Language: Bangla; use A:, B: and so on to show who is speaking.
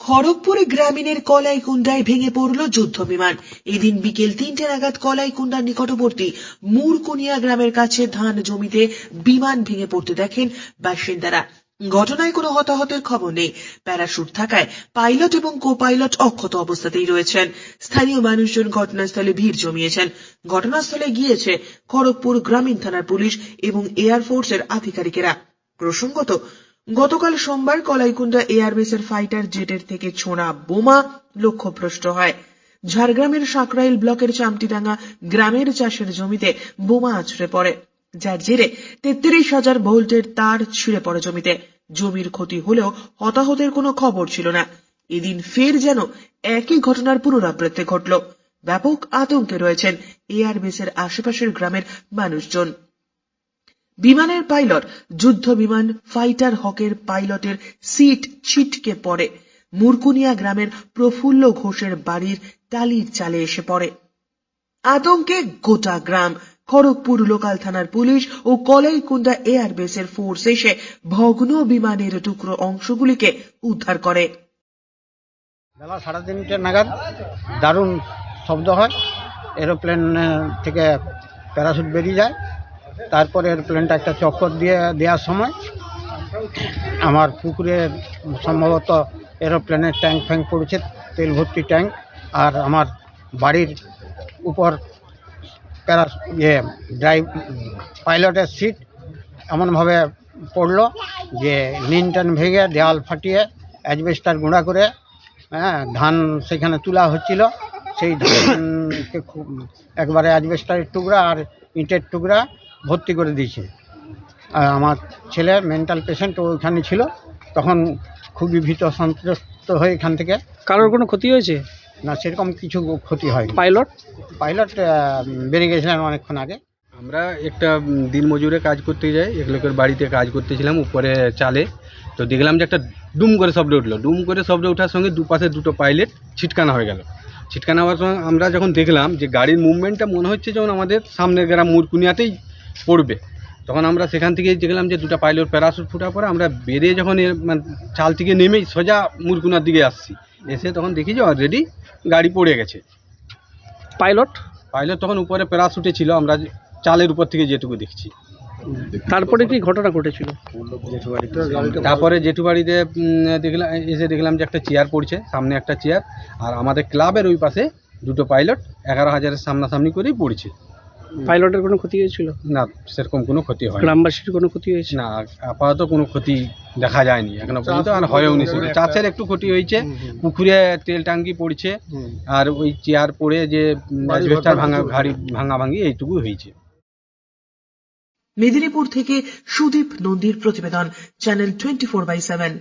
A: খড়গপুরে গ্রামীণের কলাইকুণ্ডায় ভেঙে পড়ল যুদ্ধ বিমান এদিন বিকেল তিনটে নাগাদ কলাইকুণ্ডার নিকটবর্তী মুরকুনিয়া গ্রামের কাছে ধান জমিতে বিমান ভেঙে পড়তে দেখেন বাসিন্দারা। ঘটনায় কোনো হতাহতের খবর নেই। প্যারাশুট থাকায় পাইলট এবং কো পাইলট অক্ষত অবস্থাতেই রয়েছেন। স্থানীয় মানুষজন ঘটনাস্থলে ভিড় জমিয়েছেন। ঘটনাস্থলে গিয়েছে খড়গপুর গ্রামীণ থানার পুলিশ এবং এয়ারফোর্সের আধিকারিকেরা। প্রসঙ্গত, গতকাল সোমবার কলাইকুণ্ডা এয়ারবেসের ফাইটার জেটের থেকে ছোঁড়া বোমা লক্ষ্যভ্রষ্ট হয়। ঝাড়গ্রামের সাকরাইল ব্লকের চামটিডাঙ্গা গ্রামের চাষের জমিতে বোমা আছড়ে পড়ে। যার জেরে তেত্রিশ হাজার ভোল্টের তার ছিঁড়ে পড়ে জমিতে। জমির ক্ষতি হলেও হতাহতের কোনো খবর ছিল না। এদিন ফের যেন একই ঘটনার পুনরাবৃত্তি ঘটল। ব্যাপক আতঙ্কে রয়েছেন এয়ারবেসের আশেপাশের গ্রামের মানুষজন। বিমানের পাইলট, যুদ্ধ বিমান ফাইটার হকের পাইলটের সিট ছিটকে পড়ে। মুরকুনিয়া গ্রামের প্রফুল্ল ঘোষের বাড়ির টালির চালে এসে পড়ে। আতঙ্কে গোটা গ্রাম খড়গপুর লোকাল থানার পুলিশ ও কলাইকুণ্ডা এয়ারবেসের ফোর্স এসে ভগ্ন বিমানের টুকরো অংশগুলিকে উদ্ধার করে।
B: বেলা সাড়ে তিনটে নাগাদ দারুণ শব্দ হয়। এরোপ্লেন থেকে প্যারাশুট বেরিয়ে যায়। তারপরে এরোপ্লেনটা একটা চক্কর দিয়ে, দেওয়ার সময় আমার পুকুরে সম্ভবত এরোপ্লেনের ট্যাঙ্ক ফ্যাঙ্ক পড়েছে, তেল ভর্তি ট্যাঙ্ক। আর আমার বাড়ির উপর প্যারা ইয়ে ড্রাইভ পাইলটের সিট এমনভাবে পড়ল যে লিন টান ভেঙে দেওয়াল ফাটিয়ে অ্যাজবেস্টার গুঁড়া করে হ্যাঁ ধান সেখানে তোলা হচ্ছিল। সেই ধানকে খুব একবারে অ্যাজবেস্টারের টুকরা আর ইটের টুকরা ভর্তি করে দিয়েছে। আর আমার ছেলে মেন্টাল পেশেন্ট ওইখানে ছিল, তখন খুবই ভীত সন্ত্রস্ত হয়ে এখান থেকে।
C: কারোর কোনো ক্ষতি হয়েছে?
B: না সেরকম কিছু ক্ষতি হয়
C: পাইলট
B: পাইলট বেরিয়ে গেছিলেন অনেকক্ষণ আগে।
D: আমরা একটা দিনমজুরে কাজ করতে যাই এক লোকের বাড়িতে কাজ করতেছিলাম উপরে চালে। তো দেখলাম যে একটা ডুম করে শব্দ উঠল। ডুম করে শব্দ ওঠার সঙ্গে দুপাশে দুটো পাইলট ছিটকানা হয়ে গেল। ছিটকানা হওয়ার সময় আমরা যখন দেখলাম যে গাড়ির মুভমেন্টটা মনে হচ্ছে যেমন আমাদের সামনের গ্রাম মুরকুনিয়াতেই পড়বে। তখন আমরা সেখান থেকে দেখলাম যে দুটো পাইলট প্যারাশুট ফুটা পরে আমরা বেরিয়ে যখন এর মানে চাল থেকে নেমেই সোজা মুরকুনার দিকে আসছি। এসে তখন দেখি যে অলরেডি গাড়ি পড়ে গেছে।
C: পাইলট?
D: পাইলট তখন উপরে প্যারাশুটে ছিল আমরা চালের উপর থেকে যেটুকু দেখছি।
C: তারপরে কি ঘটনা ঘটেছিল?
D: তারপরে জেঠু বাড়িতে দেখলাম এসে দেখলাম যে একটা চেয়ার পড়ছে সামনে একটা চেয়ার আর আমাদের ক্লাবের ওই পাশে দুটো পাইলট এগারো হাজারের সামনাসামনি করেই পড়ছে।
C: পাইলটের কোনো ক্ষতি হয়েছিল?
D: না সেরকম কোনো ক্ষতি হয়
C: গ্রামবাসীর কোনো ক্ষতি হয়েছে?
D: না আপাতত কোনো ক্ষতি দেখা যায়নি। এখনও পর্যন্ত আর হয়েও নি চাষের একটু ক্ষতি হয়েছে। পুকুরে তেল টাঙ্কি পড়ছে। আর ওই চেয়ার পড়ে যে ভাঙা ভারী ভাঙা ভাঙি এইটুকু হয়েছে।
A: মেদিনীপুর থেকে সুদীপ নন্দীর প্রতিবেদন channel twenty four by seven.